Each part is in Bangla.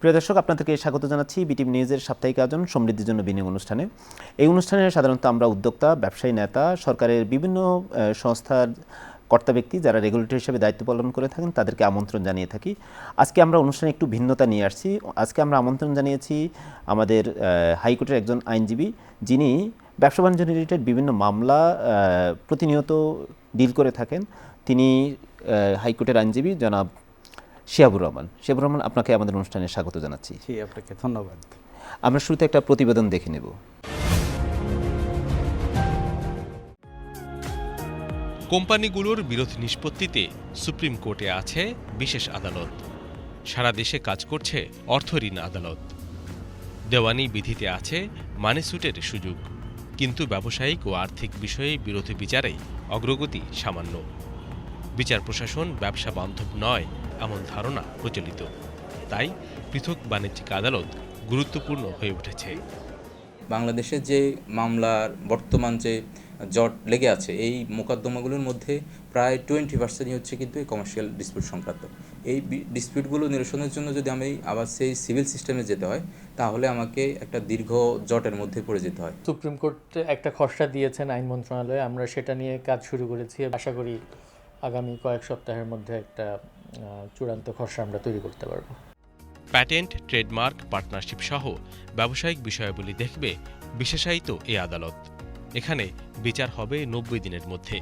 প্রিয় দর্শক, আপনাদেরকে স্বাগত জানাচ্ছি বিটিভ নিউজের সাপ্তাহিক আয়োজন সমৃদ্ধির জন্য বিনিয়োগ অনুষ্ঠানে। এই অনুষ্ঠানে সাধারণত আমরা উদ্যোক্তা, ব্যবসায়ী নেতা, সরকারের বিভিন্ন সংস্থার কর্তা ব্যক্তি যারা রেগুলেটর হিসেবে দায়িত্ব পালন করে থাকেন, তাদেরকে আমন্ত্রণ জানিয়ে থাকি। আজকে আমরা অনুষ্ঠানে একটু ভিন্নতা নিয়ে আসছি। আজকে আমরা আমন্ত্রণ জানিয়েছি আমাদের হাইকোর্টের একজন আইনজীবী, যিনি ব্যবসা বাণিজ্য রিলেটেড বিভিন্ন মামলা প্রতিনিয়ত ডিল করে থাকেন। তিনি হাইকোর্টের আইনজীবী জনাব শিয়াবুর রহমান। শিয়াবুর রহমান আপনাকে আমাদের অনুষ্ঠানে স্বাগত জানাচ্ছি। জি আপনাকে ধন্যবাদ। আমরা শুরুতে একটা প্রতিবেদন দেখে নেব। কোম্পানিগুলোর বিরোধ নিষ্পত্তিতে সুপ্রিম কোর্টে আছে বিশেষ আদালত। সারা দেশে কাজ করছে অর্থঋণ আদালত। দেওয়ানি বিধিতে আছে মানি সুটের সুযোগ। কিন্তু ব্যবসায়িক ও আর্থিক বিষয়ে বিরোধী বিচারে অগ্রগতি সামান্য। বিচার প্রশাসন ব্যবসা বান্ধব নয়। এমন ধারণা প্রচলিত। তাই পৃথক বাণিজ্যিক আদালত গুরুত্বপূর্ণ হয়ে উঠেছে। বাংলাদেশে যে মামলার বর্তমান যে জট লেগে আছে এই মোকদ্দমাগুলোর মধ্যে প্রায় টোয়েন্টি পার্সেন্টই হচ্ছে কিন্তু এই কমার্শিয়াল ডিসপিউট সংক্রান্ত। এই ডিসপিউটগুলো নিরসনের জন্য যদি আমি আবার সেই সিভিল সিস্টেমে যেতে হয় তাহলে আমাকে একটা দীর্ঘ জটের মধ্যে পড়ে যেতে হয়। সুপ্রিম কোর্ট একটা খসড়া দিয়েছেন আইন মন্ত্রণালয়ে। আমরা সেটা নিয়ে কাজ শুরু করেছি। আশা করি আগামী কয়েক সপ্তাহের মধ্যে একটা চূড়ান্ত খসড়া আমরা তৈরি করতে পারব। প্যাটেন্ট ট্রেডমার্ক পার্টনারশিপ সহ ব্যবসায়িক বিষয়াবলী দেখবে বিশেষায়িত এ আদালত। এখানে বিচার হবে নব্বই দিনের মধ্যে।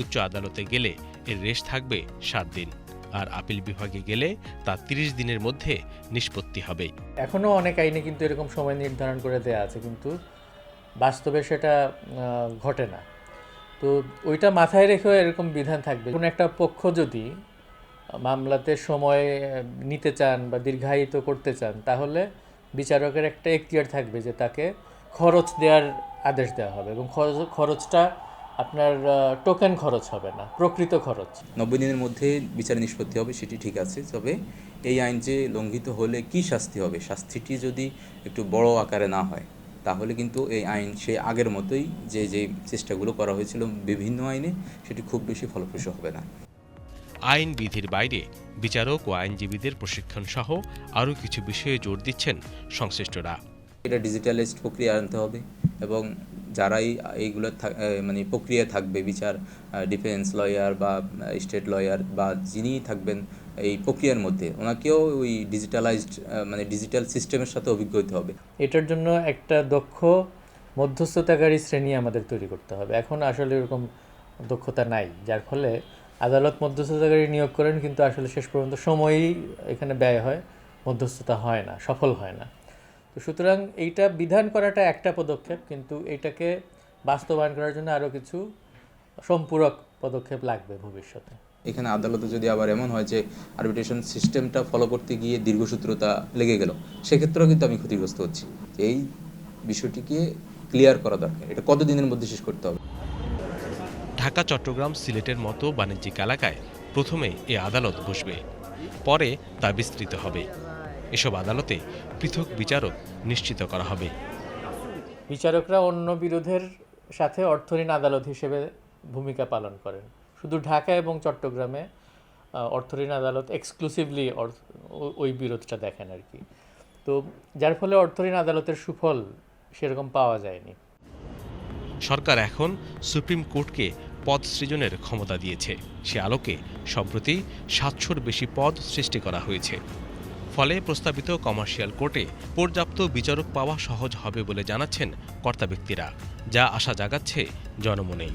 উচ্চ আদালতে গেলে এর রেশ থাকবে সাত দিন। আর আপিল বিভাগে গেলে তা তিরিশ দিনের মধ্যে নিষ্পত্তি হবে। এখনও অনেক আইনে কিন্তু এরকম সময় নির্ধারণ করে দেওয়া আছে কিন্তু বাস্তবে সেটা ঘটে না। তো ওইটা মাথায় রেখেও এরকম বিধান থাকবে। কোনো একটা পক্ষ যদি মামলাতে সময় নিতে চান বা দীর্ঘায়িত করতে চান, তাহলে বিচারকের একটা এখতিয়ার থাকবে যে তাকে খরচ দেওয়ার আদেশ দেওয়া হবে এবং খরচ- খরচটা আপনার টোকেন খরচ হবে না, প্রকৃত খরচ। নব্বই দিনের মধ্যে বিচার নিষ্পত্তি হবে, সেটি ঠিক আছে, তবে এই আইন যে লঙ্ঘিত হলে কি শাস্তি হবে? শাস্তিটি যদি একটু বড় আকারে না হয়, তাহলে কিন্তু এই আইন সে আগের মতোই যে যে চেষ্টাগুলো করা হয়েছিল বিভিন্ন আইনে, সেটি খুব বেশি ফলপ্রসূ হবে না। আইন বিধির বাইরে বিচারক ও আইনজীবীদের প্রশিক্ষণ সহ আরও কিছু বিষয়ে জোর দিচ্ছেন সংশ্লিষ্টরা। এটা ডিজিটালাইজড প্রক্রিয়া আনতে হবে এবং যারাই এইগুলো থাক- মানে প্রক্রিয়া থাকবে বিচার ডিফেন্স লয়ার বা স্টেট লয়ার বা যিনি থাকবেন এই প্রক্রিয়ার মধ্যে ওনাকেও ওই ডিজিটালাইজড মানে ডিজিটাল সিস্টেমের সাথে অভিজ্ঞ হতে হবে। এটার জন্য একটা দক্ষ মধ্যস্থতাকারী শ্রেণি আমাদের তৈরি করতে হবে। এখন আসলে এরকম দক্ষতা নাই যার ফলে আদালত মধ্যস্থতাকারী নিয়োগ করেন, কিন্তু আসলে শেষ পর্যন্ত সময়ই এখানে ব্যয় হয়, মধ্যস্থতা হয় না, সফল হয় না। তো সুতরাং এইটা বিধান করাটা একটা পদক্ষেপ, কিন্তু এটাকে বাস্তবায়ন করার জন্য আরও কিছু সম্পূরক পদক্ষেপ লাগবে ভবিষ্যতে। এখানে আদালতে যদি আবার এমন হয় যে আরবিট্রেশন সিস্টেমটা ফলো করতে গিয়ে দীর্ঘসূত্রতা লেগে গেল, সেক্ষেত্রেও কিন্তু আমি ক্ষতিগ্রস্ত হচ্ছি। এই বিষয়টিকে ক্লিয়ার করা দরকার। এটা কতদিনের মধ্যে শেষ করতে হবে? ঢাকা চট্টগ্রাম সিলেটের মতো বাণিজ্যিক এলাকায় প্রথমে এ আদালত বসবে পরে তা বিস্তৃত হবে। এসব আদালতে পৃথক বিচারক নিশ্চিত করা হবে। বিচারকরা অন্য বিরোধের সাথে অর্থঋণ আদালত হিসেবে ভূমিকা পালন করেন। শুধু ঢাকা এবং চট্টগ্রামে অর্থঋণ আদালত এক্সক্লুসিভলি ওই বিরোধটা দেখেন আর কি। তো যার ফলে অর্থঋণ আদালতের সুফল সেরকম পাওয়া যায়নি। সরকার এখন সুপ্রিম কোর্টকে পদ সৃজনের ক্ষমতা দিয়েছে। সে আলোকে সম্প্রতি সাতশোর বেশি পদ সৃষ্টি করা হয়েছে। ফলে প্রস্তাবিত কমার্শিয়াল কোর্টে পর্যাপ্ত বিচারক পাওয়া সহজ হবে বলে জানাচ্ছেন কর্তা ব্যক্তিরা, যা আশা জাগাচ্ছে জনমনে।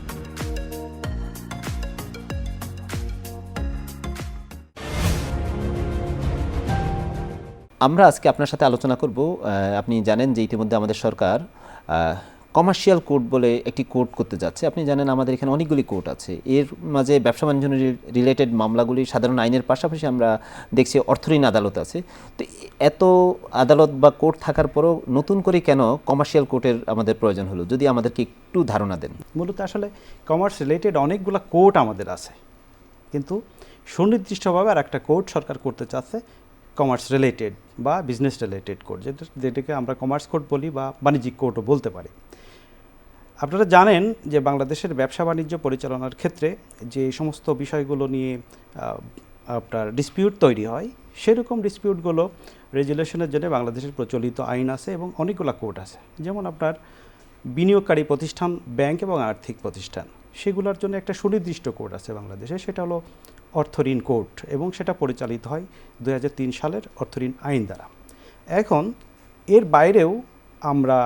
আমরা আজকে আপনার সাথে আলোচনা করব আপনি জানেন যে ইতিমধ্যে আমাদের সরকার কমার্শিয়াল কোর্ট বলে একটি কোর্ট করতে যাচ্ছে। আপনি জানেন আমাদের এখানে অনেকগুলি কোর্ট আছে। এর মাঝে ব্যবসা বাণিজ্য রিলেটেড মামলাগুলি সাধারণ আইনের পাশাপাশি আমরা দেখছি অর্থঋণ আদালত আছে। তো এত আদালত বা কোর্ট থাকার পরও নতুন করে কেন কমার্শিয়াল কোর্টের আমাদের প্রয়োজন হলো? যদি আমাদেরকে একটু ধারণা দেন। মূলত আসলে কমার্স রিলেটেড অনেকগুলো কোর্ট আমাদের আছে। কিন্তু সুনির্দিষ্টভাবে আর একটা কোর্ট সরকার করতে চাচ্ছে কমার্স রিলেটেড বা বিজনেস রিলেটেড কোর্ট যেটা যেটাকে আমরা কমার্স কোর্ট বলি বা বাণিজ্যিক কোর্টও বলতে পারি। আপনারা জানেন যে বাংলাদেশের ব্যবসা বাণিজ্য পরিচালনার ক্ষেত্রে যে সমস্ত বিষয়গুলো নিয়ে আপনার ডিসপিউট তৈরি হয়, সেরকম ডিসপিউটগুলো রেজুলেশনের জন্য বাংলাদেশের প্রচলিত আইন আছে এবং অনেকগুলো কোর্ট আছে। যেমন আপনার বিনিয়োগকারী প্রতিষ্ঠান ব্যাংক এবং আর্থিক প্রতিষ্ঠান, সেগুলোর জন্য একটা সুনির্দিষ্ট কোর্ট আছে বাংলাদেশে, সেটা হলো অর্থঋণ কোর্ট এবং সেটা পরিচালিত হয় দু হাজার তিন সালের অর্থঋণ আইন দ্বারা। এখন এর বাইরেও আমরা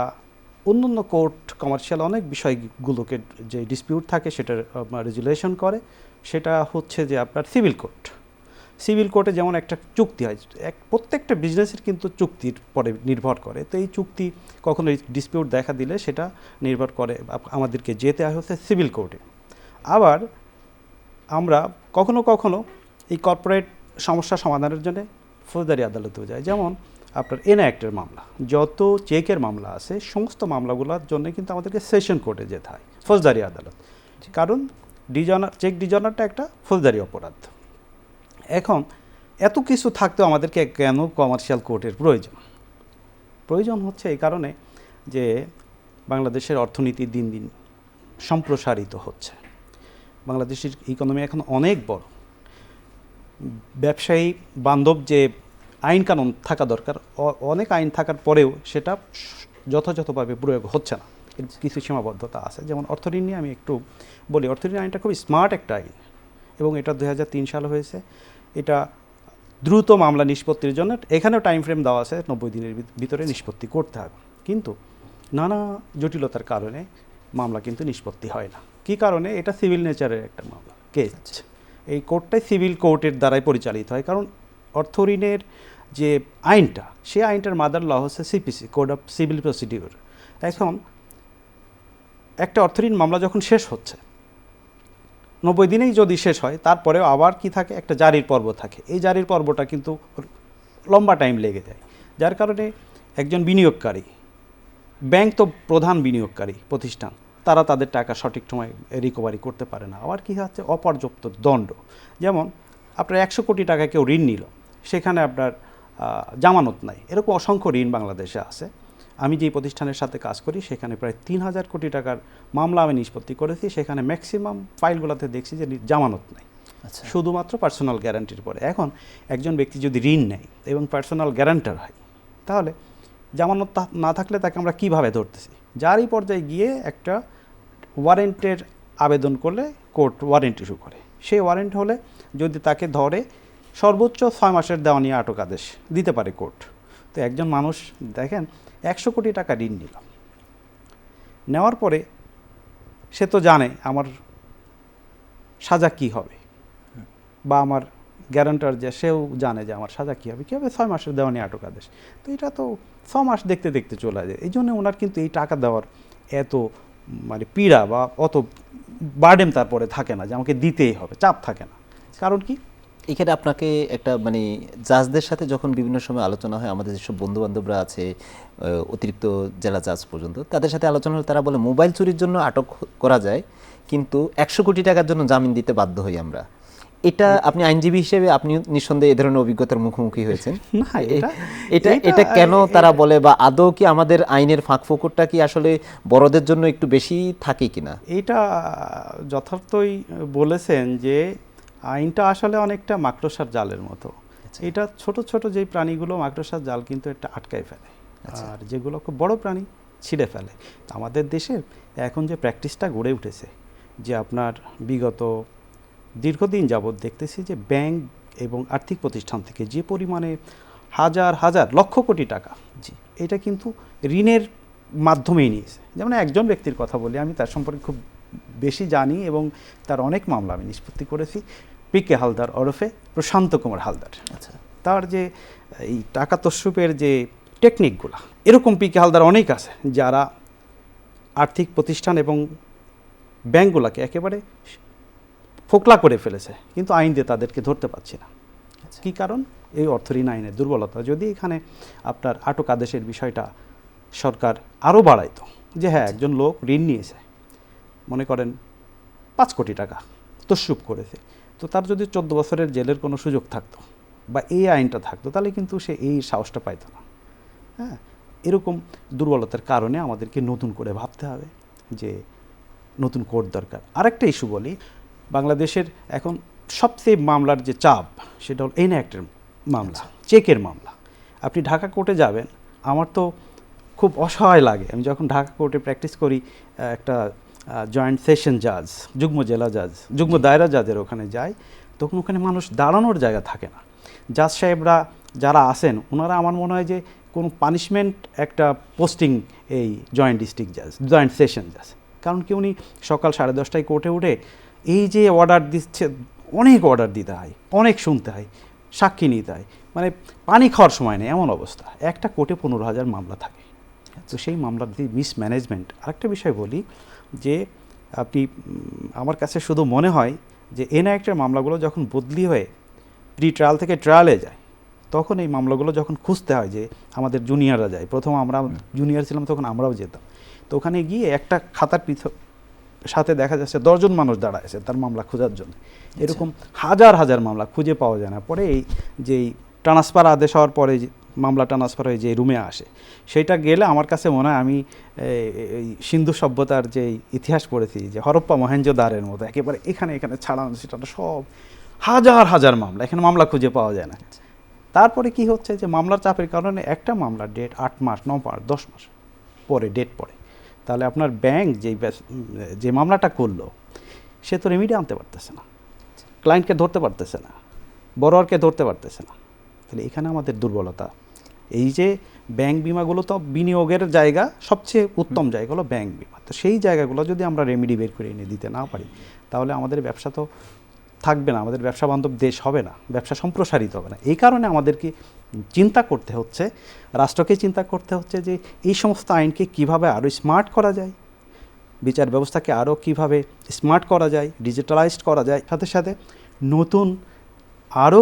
অন্যান্য কোর্ট কমার্শিয়াল অনেক বিষয়গুলোকে যে ডিসপিউট থাকে সেটা রেজুলেশন করে। সেটা হচ্ছে যে আপনার সিভিল কোর্ট সিভিল কোর্টে যেমন একটা চুক্তি হয়, এক, প্রত্যেকটা বিজনেসের কিন্তু চুক্তির পরে নির্ভর করে। তো এই চুক্তি কখনো ডিসপিউট দেখা দিলে সেটা নির্ভর করে আমাদেরকে যেতে হচ্ছে সিভিল কোর্টে আবার আমরা কখনো কখনো এই কর্পোরেট সমস্যা সমাধানের জন্য ফৌজদারি আদালতেও যায় যেমন আপনার এন অ্যাক্টের মামলা। যত চেকের মামলা আছে সমস্ত মামলাগুলোর জন্য কিন্তু আমাদেরকে সেশন কোর্টে যেতে হয় ফৌজদারি আদালত। কারণ ডিজনার চেক ডিজনারটা একটা ফৌজদারি অপরাধ। এখন এত কিছু থাকতেও আমাদেরকে কেন কমার্শিয়াল কোর্টের প্রয়োজন? প্রয়োজন হচ্ছে এই কারণে যে বাংলাদেশের অর্থনীতি দিন দিন সম্প্রসারিত হচ্ছে। বাংলাদেশের ইকোনমি এখন অনেক বড়। ব্যবসায়ী বান্ধব যে আইন কানুন থাকা দরকার। অনেক আইন থাকার পরেও সেটা যথাযথভাবে প্রয়োগ হচ্ছে না। কিছু সীমাবদ্ধতা আছে। যেমন অর্থঋণ নিয়ে আমি একটু বলি। অর্থঋণ আইনটা খুবই স্মার্ট একটা আইন এবং এটা দু হাজার তিন সাল হয়েছে। এটা দ্রুত মামলা নিষ্পত্তির জন্য এখানেও টাইম ফ্রেম দেওয়া আছে। নব্বই দিনের ভিতরে নিষ্পত্তি করতে হবে। কিন্তু নানা জটিলতার কারণে মামলা কিন্তু নিষ্পত্তি হয় না। কী কারণে? এটা সিভিল নেচারের একটা মামলা। কেস এই কোর্টটাই সিভিল কোর্টের দ্বারাই পরিচালিত হয়। কারণ অর্থঋণের যে আইনটা, সেই আইনটার মাদার ল হচ্ছে CPC code of civil procedure এখন একটা অর্থঋণ মামলা যখন শেষ হচ্ছে, নব্বই দিনেই যদি শেষ হয়, তারপরেও আবার কি থাকে? একটা জারির পর্ব থাকে। এই জারির পর্বটা কিন্তু লম্বা টাইম লেগে যায়। যার কারণে একজন বিনিয়োগকারী ব্যাংক তো প্রধান বিনিয়োগকারী প্রতিষ্ঠান, তারা তাদের টাকা সঠিক সময় রিকভারি করতে পারে না। আবার কি হচ্ছে? অপর্যাপ্ত দণ্ড। যেমন, আপনার একশো কোটি টাকা কেউ ঋণ নিল। সেখানে আপনার জামানত নাই। এরকম অসংখ্য ঋণ বাংলাদেশে আছে। আমি যেই প্রতিষ্ঠানের সাথে কাজ করি সেখানে প্রায় তিন হাজার কোটি টাকার মামলা আমি নিষ্পত্তি করেছি। সেখানে ম্যাক্সিমাম ফাইলগুলোতে দেখছি যে জামানত নাই। আচ্ছা। শুধুমাত্র পার্সোনাল গ্যারান্টির পরে। এখন একজন ব্যক্তি যদি ঋণ নেয় এবং পার্সোনাল গ্যারান্টার হয় তাহলে জামানত না থাকলে তাকে আমরা কীভাবে ধরতেছি? যারই পর্যায়ে গিয়ে একটা ওয়ারেন্টের আবেদন করলে কোর্ট ওয়ারেন্ট ইস্যু করে। সেই ওয়ারেন্ট হলে যদি তাকে ধরে সর্বোচ্চ ছয় মাসের দেওয়া নিয়ে আটক আদেশ দিতে পারে কোর্ট। তো একজন মানুষ, দেখেন, একশো কোটি টাকা ঋণ নিল। নেওয়ার পরে সে তো জানে আমার সাজা কী হবে বা আমার গ্যারান্টার যে, সেও জানে যে আমার সাজা কী হবে। কী হবে ছয় মাসের দেওয়া নিয়ে আটক আদেশ? তো এটা তো ছ মাস দেখতে দেখতে চলে যায়। এই জন্য ওনার কিন্তু এই টাকা দেওয়ার এত মানে পীড়া বা অত বার্ডেন তারপরে থাকে না যে, আমাকে দিতেই হবে, চাপ থাকে না। কারণ কি? এখানে আপনাকে একটা মানে জাজদের সাথে যখন বিভিন্ন সময় আলোচনা হয় আমাদের যেসব বন্ধু বান্ধবরা আছে অতিরিক্ত জেলা জাজ পর্যন্ত তাদের সাথে আলোচনা হলে তারা বলে মোবাইল চুরির জন্য আটক করা যায় কিন্তু একশো কোটি টাকার জন্য জামিন দিতে বাধ্য হই আমরা। এটা আপনি আইনজীবী হিসেবে আপনি নিঃসন্দেহে এ ধরনের অভিজ্ঞতার মুখোমুখি হয়েছেন। এটা- এটা কেন তারা বলে বা আদৌ কি আমাদের আইনের ফাঁক ফোকরটা কি আসলে বড়দের জন্য একটু বেশি থাকে কিনা? এটা যথার্থই বলেছেন যে আইনটা আসলে অনেকটা মাকড়সার জালের মতো। এটা ছোট ছোট যেই প্রাণীগুলো মাকড়সার জাল কিন্তু একটা আটকায় ফেলে। আর যেগুলো খুব বড় প্রাণী ছিঁড়ে ফেলে। আমাদের দেশে এখন যে প্র্যাকটিসটা গড়ে উঠেছে যে আপনার বিগত দীর্ঘদিন যাবৎ দেখতেছি যে ব্যাংক এবং আর্থিক প্রতিষ্ঠান থেকে যে পরিমাণে হাজার হাজার লক্ষ কোটি টাকা জি। এটা কিন্তু ঋণের মাধ্যমেই নিয়েছে। যেমন একজন ব্যক্তির কথা বলি আমি তার সম্পর্কে খুব বেশি জানি এবং তার অনেক মামলা আমি নিষ্পত্তি করেছি পি কে হালদার ওরফে প্রশান্ত কুমার হালদার। আচ্ছা। তার যে এই টাকা তস্রুপের যে টেকনিকগুলো এরকম পি কে হালদার অনেক আছে যারা আর্থিক প্রতিষ্ঠান এবং ব্যাংকগুলোকে একেবারে ফোকলা করে ফেলেছে কিন্তু আইন দিয়ে তাদেরকে ধরতে পারছি না। কি কারণ? এই অর্থঋণ আইনের দুর্বলতা। যদি এখানে আপনার আটক আদেশের বিষয়টা সরকার আরও বাড়াইতো যে হ্যাঁ একজন লোক ঋণ নিয়েছে মনে করেন পাঁচ কোটি টাকা তস্যুপ করেছে। তো তার যদি চোদ্দ বছরের জেলের কোনো সুযোগ থাকতো বা এই আইনটা থাকতো তাহলে কিন্তু সে এই সাহসটা পাইতো না। হ্যাঁ? এরকম দুর্বলতার কারণে আমাদেরকে নতুন করে ভাবতে হবে যে নতুন কোর্ট দরকার। আরেকটা ইস্যু বলি বাংলাদেশের এখন সবচেয়ে মামলার যে চাপ সেটা হল এনঅ্যাক্টের মামলা চেকের মামলা। আপনি ঢাকা কোর্টে যাবেন আমার তো খুব অসহায় লাগে। আমি যখন ঢাকা কোর্টে প্র্যাকটিস করি একটা জয়েন্ট সেশন জাজ যুগ্ম জেলা জাজ যুগ্ম দায়রা জাজের ওখানে যাই তখন ওখানে মানুষ দাঁড়ানোর জায়গা থাকে না। জাজ সাহেবরা যারা আসেন ওনারা আমার মনে হয় যে কোনো পানিশমেন্ট একটা পোস্টিং এই জয়েন্ট ডিস্ট্রিক্ট জাজ জয়েন্ট সেশন জাজ কারণ কি উনি সকাল সাড়ে দশটায় কোর্টে উঠে এই যে অর্ডার দিচ্ছে, অনেক অর্ডার দিতে হয়, অনেক শুনতে হয়, সাক্ষী নিতে হয়। মানে পানি খাওয়ার সময় নেই, এমন অবস্থা। একটা কোর্টে পনেরো হাজার মামলা থাকে। তো সেই মামলার যে মিসম্যানেজমেন্ট আরেকটা বিষয় বলি যে আপনি আমার কাছে শুধু মনে হয় যে এনআইটের মামলাগুলো যখন বদলি হয়ে প্রি ট্রায়াল থেকে ট্রায়ালে যায় তখন এই মামলাগুলো যখন খুঁজতে হয় যে আমাদের জুনিয়ররা যায়। প্রথম আমরা জুনিয়র ছিলাম তখন আমরাও যেতাম। তো ওখানে গিয়ে একটা খাতার পৃথক সাথে দেখা যাচ্ছে দশজন মানুষ দাঁড়ায় তার মামলা খোঁজার জন্য। এরকম হাজার হাজার মামলা খুঁজে পাওয়া যায় না। পরে এই যেই ট্রান্সফার আদেশ হওয়ার পরে যে মামলা ট্রান্সফার হয়ে যে রুমে আসে সেটা গেলে আমার কাছে মনে হয় আমি সিন্ধু সভ্যতার যে ইতিহাস পড়েছি, যে হরপ্পা মহেঞ্জোদারের মতো, একেবারে এখানে এখানে ছাড়ানো, সেটা সব হাজার হাজার মামলা, এখানে মামলা খুঁজে পাওয়া যায় না। তারপরে কি হচ্ছে যে মামলার চাপের কারণে একটা মামলার ডেট আট মাস, ন মাস, দশ মাস পরে ডেট পড়ে। তাহলে আপনার ব্যাংক যেই যে মামলাটা করল, সে তো রেমিডি আনতে পারতেছে না। ক্লায়েন্টকে ধরতে পারতেছে না বড়োয়ারকে ধরতে পারতেছে না। তাহলে এখানে আমাদের দুর্বলতা এই যে ব্যাংক বিমাগুলো তো বিনিয়োগের জায়গা সবচেয়ে উত্তম জায়গা হলো ব্যাংক বিমা। তো সেই জায়গাগুলো যদি আমরা রেমিডি বের করে এনে দিতে না পারি তাহলে আমাদের ব্যবসা তো থাকবে না আমাদের ব্যবসা বান্ধব দেশ হবে না ব্যবসা সম্প্রসারিত হবে না। এই কারণে আমাদেরকে চিন্তা করতে হচ্ছে রাষ্ট্রকে চিন্তা করতে হচ্ছে যে এই সমস্ত আইনকে কীভাবে আরও স্মার্ট করা যায় বিচার ব্যবস্থাকে আরও কীভাবে স্মার্ট করা যায় ডিজিটালাইজড করা যায় সাথে সাথে নতুন আরও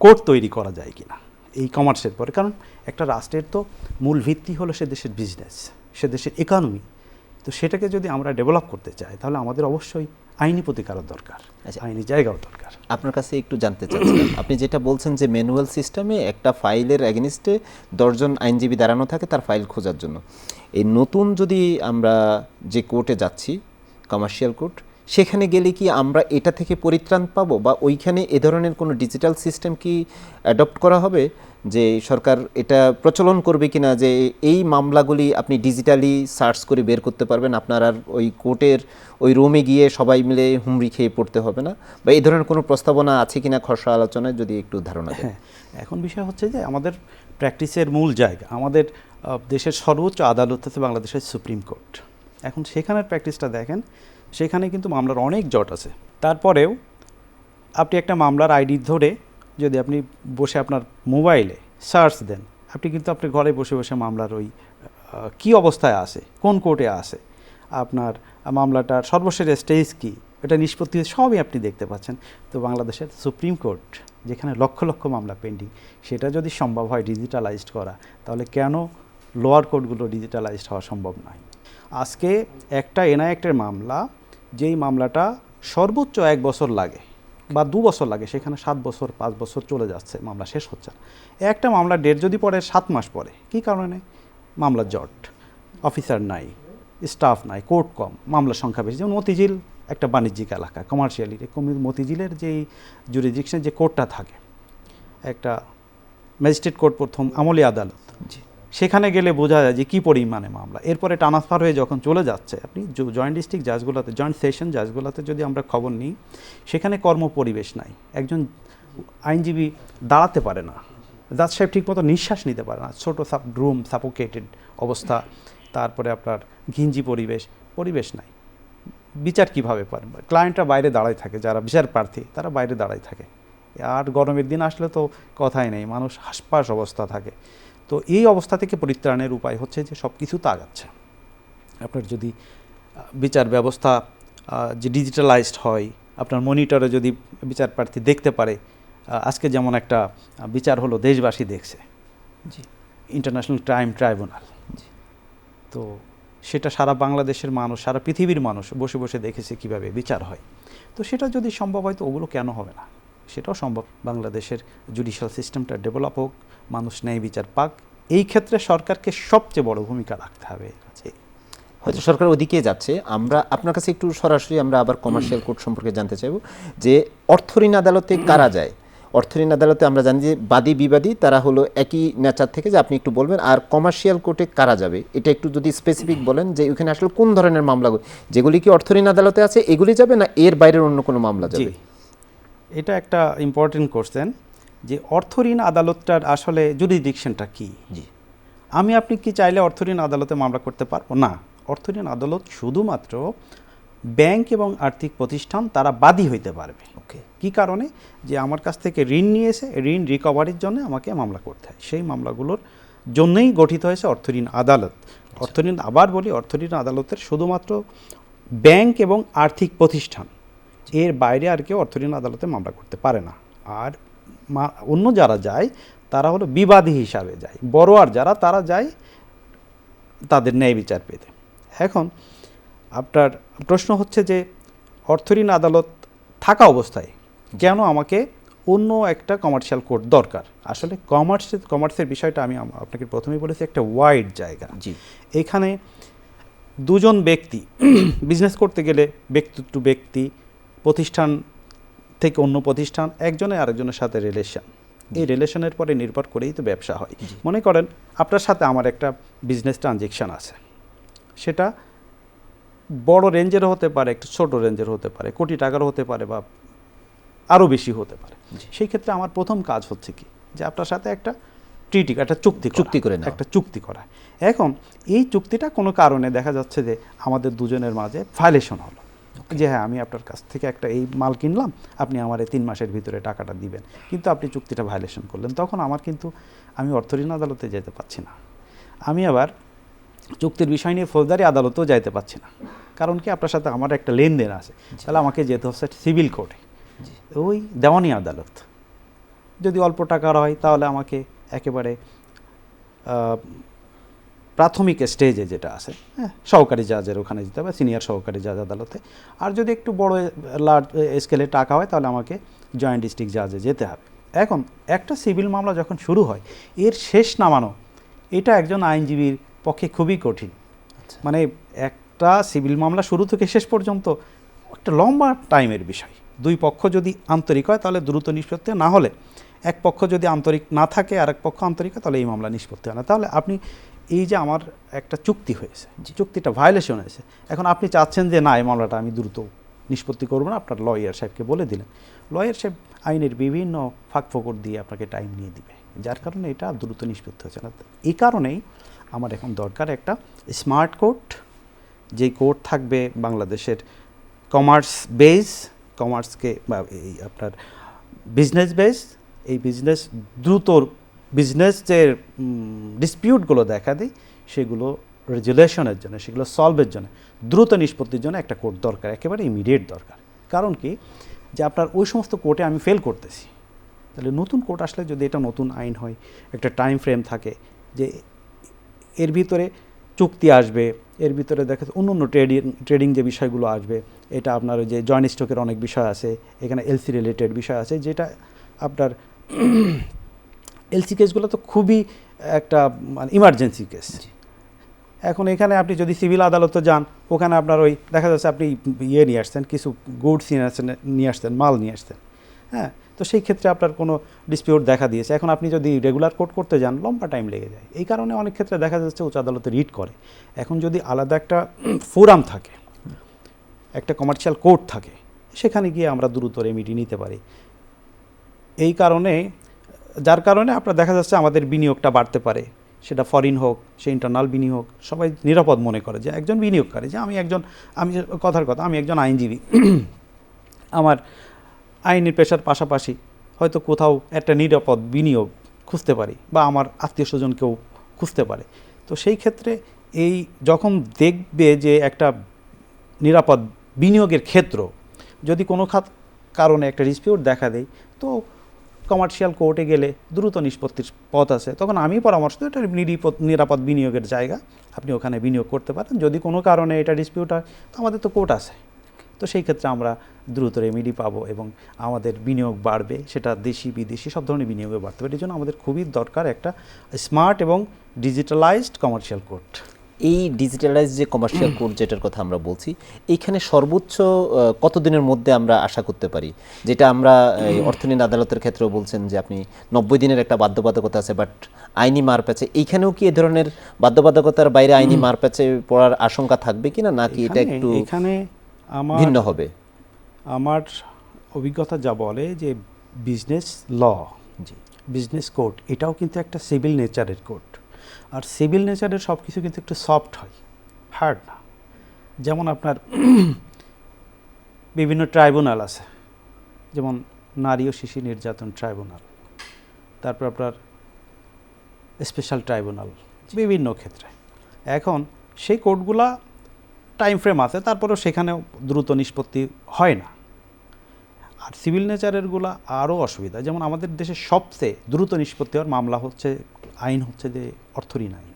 কোড তৈরি করা যায় কিনা। এই কমার্সের পরে। কারণ একটা রাষ্ট্রের তো মূল ভিত্তি হলো সে দেশের বিজনেস সে দেশের ইকোনমি তো সেটাকে যদি আমরা ডেভেলপ করতে চাই তাহলে আমাদের অবশ্যই আইনি প্রতিকারও দরকার আচ্ছা। আইনি জায়গাও দরকার। আপনার কাছে একটু জানতে চাচ্ছিলাম আপনি যেটা বলছেন যে ম্যানুয়াল সিস্টেমে একটা ফাইলের অ্যাগেনিস্টে দশজন আইনজীবী দাঁড়ানো থাকে তার ফাইল খোঁজার জন্য। এই নতুন যদি আমরা যে কোর্টে যাচ্ছি কমার্শিয়াল কোর্ট সেখানে গেলে কি আমরা এটা থেকে পরিত্রাণ পাবো বা ওইখানে এ ধরনের কোনো ডিজিটাল সিস্টেম কি অ্যাডপ্ট করা হবে যে সরকার এটা প্রচলন করবে কিনা, যে এই মামলাগুলি আপনি ডিজিটালি সার্চ করে বের করতে পারবেন, আপনার আর ওই কোর্টের ওই রুমে গিয়ে সবাই মিলে হুমড়ি খেয়ে পড়তে হবে না? বা এই ধরনের কোনো প্রস্তাবনা আছে কিনা খসড়া আলোচনায়, যদি একটু ধারণা হ্যাঁ এখন বিষয় হচ্ছে যে আমাদের প্র্যাকটিসের মূল জায়গা, আমাদের দেশের সর্বোচ্চ আদালত হচ্ছে বাংলাদেশের সুপ্রিম কোর্ট এখন সেখানের প্র্যাকটিসটা দেখেন সেখানে কিন্তু মামলার অনেক জট আছে। তারপরেও আপনি একটা মামলার আইডি ধরে যদি আপনি বসে আপনার মোবাইলে সার্চ দেন, আপনি কিন্তু আপনি ঘরে বসে বসে মামলার ওই কী অবস্থায় আছে, কোন কোর্টে আছে, আপনার মামলাটার সর্বশেষ স্টেজ কী, এটা নিষ্পত্তি সবই আপনি দেখতে পাচ্ছেন। তো বাংলাদেশের সুপ্রিম কোর্ট, যেখানে লক্ষ লক্ষ মামলা পেন্ডিং, সেটা যদি সম্ভব হয় ডিজিটালাইজড করা, তাহলে কেন লোয়ার কোর্টগুলো ডিজিটালাইজড হওয়া সম্ভব নয়? আজকে একটা এনআইএক্টের মামলা যেই মামলাটা সর্বোচ্চ এক বছর লাগে বা দু বছর লাগে, সেখানে সাত বছর, পাঁচ বছর চলে যাচ্ছে, মামলা শেষ হচ্ছে না। একটা মামলার ডেট যদি পড়ে, সাত মাস পরে কী কারণে? মামলা জট, অফিসার নাই, স্টাফ নাই, কোর্ট কম, মামলার সংখ্যা বেশি। যেমন মতিঝিল একটা বাণিজ্যিক এলাকা কমার্শিয়ালি কমার্শিয়াল মতিঝিলের যেই জুরিডিকশন যে কোর্টটা থাকে, একটা ম্যাজিস্ট্রেট কোর্ট প্রথম আমলি আদালত সেখানে গেলে বোঝা যায় যে কী পরিমাণে মামলা। এরপরে ট্রান্সফার হয়ে যখন চলে যাচ্ছে, আপনি জয়েন্ট ডিস্ট্রিক্ট জাজগুলোতে, জয়েন্ট সেশন জাজগুলোতে যদি আমরা খবর নিই, সেখানে কর্ম পরিবেশ নাই। একজন আইনজীবী দাঁড়াতে পারে না। জাজ সাহেব ঠিকমতো নিঃশ্বাস নিতে পারে না। ছোটো সাপ রুম সাপোকেটেড অবস্থা, তারপরে আপনার ঘিঞ্জি পরিবেশ পরিবেশ নাই। বিচার কীভাবে পারেন ক্লায়েন্টরা বাইরে দাঁড়ায় থাকে, যারা বিচার প্রার্থী, তারা বাইরে দাঁড়ায় থাকে। আর গরমের দিন আসলে তো কথাই নেই, মানুষ হাসপাস অবস্থা থাকে। তো এই অবস্থা থেকে পরিত্রাণের উপায় হচ্ছে যে সব কিছু তো আগাচ্ছে আপনার যদি বিচার ব্যবস্থা যে ডিজিটালাইজড হয় আপনার মনিটরে যদি বিচার প্রার্থী দেখতে পারে আজকে যেমন একটা বিচার হলো দেশবাসী দেখছে। জি। ইন্টারন্যাশনাল ক্রাইম ট্রাইব্যুনাল তো সেটা সারা বাংলাদেশের মানুষ সারা পৃথিবীর মানুষ বসে বসে দেখেছে কীভাবে বিচার হয়। তো সেটা যদি সম্ভব হয় তো ওগুলো কেন হবে না? সেটাও সম্ভব। বাংলাদেশের জুডিশিয়াল সিস্টেমটা ডেভেলপ হোক মানুষ ন্যায় বিচার পাক। এই ক্ষেত্রে সরকারকে সবচেয়ে বড় ভূমিকা রাখতে হবে। হয়তো সরকার ওদিকে যাচ্ছে। আমরা আপনার কাছে একটু সরাসরি আমরা আবার কমার্শিয়াল কোর্ট সম্পর্কে জানতে চাইব যে অর্থঋণ আদালতে কারা যায়? অর্থঋণ আদালতে আমরা জানি যে বাদী বিবাদী তারা হলো একই নেচার থেকে যে আপনি একটু বলবেন আর কমার্শিয়াল কোর্টে কারা যাবে? এটা একটু যদি স্পেসিফিক বলেন যে ওখানে আসলে কোন ধরনের মামলাগুলো যেগুলি কি অর্থঋণ আদালতে আছে এগুলি যাবে না এর বাইরের অন্য কোনো মামলা যাবে? এটা একটা ইম্পর্টেন্ট কোশ্চেন যে অর্থঋণ আদালতটার আসলে জুরিডিকশনটা কি? জি। আমি আপনি কি চাইলে অর্থঋণ আদালতে মামলা করতে পারব না। অর্থঋণ আদালত শুধুমাত্র ব্যাংক এবং আর্থিক প্রতিষ্ঠান তারা বাদী হইতে পারবে। ওকে। কি কারণে? যে আমার কাছ থেকে ঋণ নিয়েছে ঋণ রিকভারির জন্য আমাকে মামলা করতে হয়। সেই মামলাগুলোর জন্যই গঠিত হয়েছে অর্থঋণ আদালত। অর্থঋণ আবার বলি অর্থঋণ আদালতের শুধুমাত্র ব্যাংক এবং আর্থিক প্রতিষ্ঠান। এর বাইরে আর কেউ অর্থঋণ আদালতে মামলা করতে পারে না। আর অন্য যারা যায় তারা হলো বিবাদী হিসাবে যায়। বড়োয়ার যারা তারা যায় তাদের ন্যায় বিচার পেতে। এখন আপনার প্রশ্ন হচ্ছে যে অর্থঋণ আদালত থাকা অবস্থায় কেন আমাকে অন্য একটা কমার্শিয়াল কোর্ট দরকার? আসলে কমার্সের কমার্সের বিষয়টা আমি আপনাকে প্রথমেই বলেছি একটা ওয়াইড জায়গা। জি। এখানে দুজন ব্যক্তি বিজনেস করতে গেলে ব্যক্তি টু ব্যক্তি প্রতিষ্ঠান থেকে অন্য প্রতিষ্ঠান একজনের আরেকজনের সাথে রিলেশন এই রিলেশনের পরে নির্ভর করেই তো ব্যবসা হয়। মনে করেন আপনার সাথে আমার একটা বিজনেস ট্রানজেকশন আছে। সেটা বড় রেঞ্জেরও হতে পারে একটু ছোট রেঞ্জের হতে পারে কোটি টাকারও হতে পারে বা আরও বেশি হতে পারে। সেই ক্ষেত্রে আমার প্রথম কাজ হচ্ছে কি? যে আপনার সাথে একটা ট্রিটি একটা চুক্তি চুক্তি করে একটা চুক্তি করা। এখন এই চুক্তিটা কোনো কারণে দেখা যাচ্ছে যে আমাদের দুজনের মাঝে ভাইলেশন হলো। যে হ্যাঁ আমি আপনার কাছ থেকে একটা এই মাল কিনলাম আপনি আমার এই তিন মাসের ভিতরে টাকাটা দিবেন। কিন্তু আপনি চুক্তিটা ভায়োলেশন করলেন। তখন আমার কিন্তু আমি অর্থঋণ আদালতে যেতে পারছি না। আমি আবার চুক্তির বিষয় নিয়ে ফৌজদারি আদালতেও যাইতে পারছি না। কারণ কি? আপনার সাথে আমার একটা লেনদেন আছে। তাহলে আমাকে যেতে হচ্ছে সিভিল কোর্টে ওই দেওয়ানি আদালত। যদি অল্প টাকার হয় তাহলে আমাকে একেবারে প্রাথমিক স্টেজে যেটা আছে হ্যাঁ সহকারী জাজের ওখানে যেতে হবে সিনিয়র সহকারী জাজ আদালতে। আর যদি একটু বড় লার্জ স্কেলে টাকা হয় তাহলে আমাকে জয়েন্ট ডিস্ট্রিক্ট জাজে যেতে হবে। এখন একটা সিভিল মামলা যখন শুরু হয় এর শেষ নামানো এটা একজন আইনজীবীর পক্ষে খুবই কঠিন। মানে একটা সিভিল মামলা শুরু থেকে শেষ পর্যন্ত একটা লম্বা টাইমের বিষয়। দুই পক্ষ যদি আন্তরিক হয় তাহলে দ্রুত নিষ্পত্তি না হলে এক পক্ষ যদি আন্তরিক না থাকে আর এক পক্ষ আন্তরিক হয় তাহলে এই মামলা নিষ্পত্তি হয় না। তাহলে আপনি এই যে আমার একটা চুক্তি হয়েছে চুক্তিটা ভায়োলেশন হয়েছে, এখন আপনি চাচ্ছেন যে না, এই মামলাটা আমি দ্রুত নিষ্পত্তি করব না, আপনার লয়ার সাহেবকে বলে দিলেন। লয়ার সাহেব আইনের বিভিন্ন ফাঁক ফোকর দিয়ে আপনাকে টাইম নিয়ে দিবে, যার কারণে এটা দ্রুত নিষ্পত্তি হচ্ছে না এই কারণেই আমার এখন দরকার একটা স্মার্ট কোর্ট যে কোর্ট থাকবে বাংলাদেশের কমার্স বেস কমার্সকে বা এই আপনার বিজনেস বেস এই বিজনেস দ্রুত বিজনেস যে ডিসপিউটগুলো দেখা দেয় সেগুলো রেজুলেশনের জন্য, সেগুলো সলভের জন্য, দ্রুত নিষ্পত্তির জন্য একটা কোর্ট দরকার, একেবারে ইমিডিয়েট দরকার। কারণ কি? যে আপনার ওই সমস্ত কোর্টে আমি ফেল করতেছি। তাহলে নতুন কোর্ট আসলে যদি এটা নতুন আইন হয়, একটা টাইম ফ্রেম থাকে, যে এর ভিতরে চুক্তি আসবে, এর ভিতরে দেখা অন্য অন্য ট্রেডিং ট্রেডিং যে বিষয়গুলো আসবে, এটা আপনার যে জয়েন্ট স্টকের অনেক বিষয় আছে, এখানে এলসি রিলেটেড বিষয় আছে, যেটা আপনার এলসি কেসগুলো তো খুবই একটা মানে ইমার্জেন্সি কেস এখন এখানে আপনি যদি সিভিল আদালতে যান ওখানে আপনার ওই দেখা যাচ্ছে আপনি ইয়ে নিয়ে আসছেন কিছু গুডস নিয়ে আসছেন নিয়ে আসতেন মাল নিয়ে আসতেন হ্যাঁ তো সেই ক্ষেত্রে আপনার কোনো ডিসপিউট দেখা দিয়েছে। এখন আপনি যদি রেগুলার কোর্ট করতে যান লম্বা টাইম লেগে যায়। এই কারণে অনেক ক্ষেত্রে দেখা যাচ্ছে উচ্চ আদালতে রিট করে। এখন যদি আলাদা একটা ফোরাম থাকে একটা কমার্শিয়াল কোর্ট থাকে সেখানে গিয়ে আমরা দ্রুত রেমিডি নিতে পারি। এই কারণে যার কারণে আপনার দেখা যাচ্ছে আমাদের বিনিয়োগটা বাড়তে পারে। সেটা ফরিন হোক, সে ইন্টারনাল বিনিয়োগ, সবাই নিরাপদ মনে করে যে একজন বিনিয়োগকারী, যে আমি একজন, আমি কথার কথা, আমি একজন আইনজীবী। আমার আইনের পেশার পাশাপাশি হয়তো কোথাও একটা নিরাপদ বিনিয়োগ খুঁজতে পারি বা আমার আত্মীয় স্বজনকেও খুঁজতে পারে। তো সেই ক্ষেত্রে এই যখন দেখবে যে একটা নিরাপদ বিনিয়োগের ক্ষেত্র, যদি কোনো কারণে একটা ডিসপিউট দেখা দেয়, তো কমার্শিয়াল কোর্টে গেলে দ্রুত নিষ্পত্তির পথ আছে। তখন আমি পরামর্শ দিই এটা নিরাপদ বিনিয়োগের জায়গা। আপনি ওখানে বিনিয়োগ করতে পারেন। যদি কোনো কারণে এটা ডিসপিউট হয়, তো আমাদের তো কোর্ট আছে। তো সেই ক্ষেত্রে আমরা দ্রুত রেমিডি পাবো এবং আমাদের বিনিয়োগ বাড়বে। সেটা দেশি, বিদেশি, সব ধরনের বিনিয়োগে বাড়তে পারে। এই জন্য আমাদের খুবই দরকার একটা স্মার্ট এবং ডিজিটালাইজড কমার্শিয়াল কোর্ট এই ডিজিটালাইজ যে কমার্শিয়াল কোড যেটার কথা আমরা বলছি এইখানে সর্বোচ্চ কতদিনের মধ্যে আমরা আশা করতে পারি? যেটা আমরা অর্থনীতি আদালতের ক্ষেত্রেও বলছেন যে আপনি নব্বই দিনের একটা বাধ্যবাধকতা আছে বাট আইনি মার প্যাচে এইখানেও কি এ ধরনের বাধ্যবাধকতার বাইরে আইনি মার প্যাচে পড়ার আশঙ্কা থাকবে কিনা নাকি এটা একটু এখানে আমার ভিন্ন হবে? আমার অভিজ্ঞতা যা বলে যে বিজনেস ল জি। বিজনেস কোড এটাও কিন্তু একটা সিভিল নেচারের কোড আর সিভিল নেচারের সব কিছু কিন্তু একটু সফট হয় হার্ড না। যেমন আপনার বিভিন্ন ট্রাইব্যুনাল আছে, যেমন নারী ও শিশু নির্যাতন ট্রাইব্যুনাল তারপর আপনার স্পেশাল ট্রাইব্যুনাল বিভিন্ন ক্ষেত্রে। এখন সেই কোর্টগুলা টাইম ফ্রেম আছে, তারপরেও সেখানেও দ্রুত নিষ্পত্তি হয় না। আর সিভিল নেচারেরগুলো আরও অসুবিধা, যেমন আমাদের দেশে সবচেয়ে দ্রুত নিষ্পত্তি হওয়ার মামলা হচ্ছে আইন হচ্ছে যে অর্থঋণ আইন।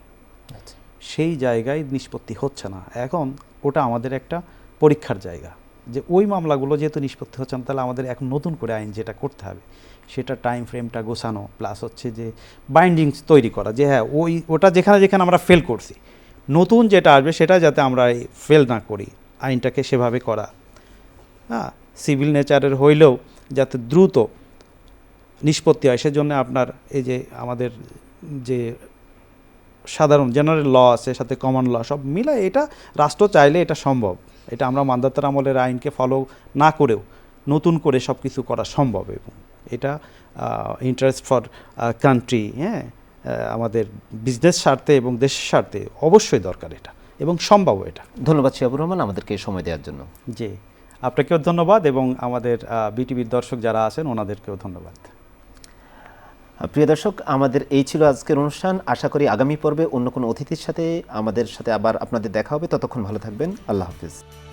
আচ্ছা। সেই জায়গায় নিষ্পত্তি হচ্ছে না। এখন ওটা আমাদের একটা পরীক্ষার জায়গা। যে ওই মামলাগুলো যেহেতু নিষ্পত্তি হচ্ছে না তাহলে আমাদের এখন নতুন করে আইন যেটা করতে হবে সেটা টাইম ফ্রেমটা গোছানো প্লাস হচ্ছে যে বাইন্ডিংস তৈরি করা যে হ্যাঁ ওই ওটা যেখানে যেখানে আমরা ফেল করছি নতুন যেটা আসবে সেটা যাতে আমরা ফেল না করি আইনটাকে সেভাবে করা। হ্যাঁ সিভিল নেচারের হইলেও যাতে দ্রুত নিষ্পত্তি হয় সেজন্য আপনার এই যে আমাদের যে সাধারণ জেনারেল ল আছে সাথে কমন ল সব মিলায় এটা রাষ্ট্র চাইলে এটা সম্ভব। এটা আমরা মান্দাতার আমলের আইনকে ফলো না করেও নতুন করে সব কিছু করা সম্ভব এবং এটা ইন্টারেস্ট ফর কান্ট্রি হ্যাঁ আমাদের বিজনেস স্বার্থে এবং দেশের স্বার্থে অবশ্যই দরকার এটা এবং সম্ভব এটা। ধন্যবাদ শিয়াবুর রহমান আমাদেরকে সময় দেওয়ার জন্য। জি। আপনাকেও ধন্যবাদ এবং আমাদের বিটিভির দর্শক যারা আছেন ওনাদেরকেও ধন্যবাদ। প্রিয় দর্শক, আমাদের এই ছিল আজকের অনুষ্ঠান। আশা করি আগামী পর্বে অন্য কোনো অতিথির সাথে আমাদের সাথে আবার আপনাদের দেখা হবে। ততক্ষণ ভালো থাকবেন। আল্লাহ হাফিজ।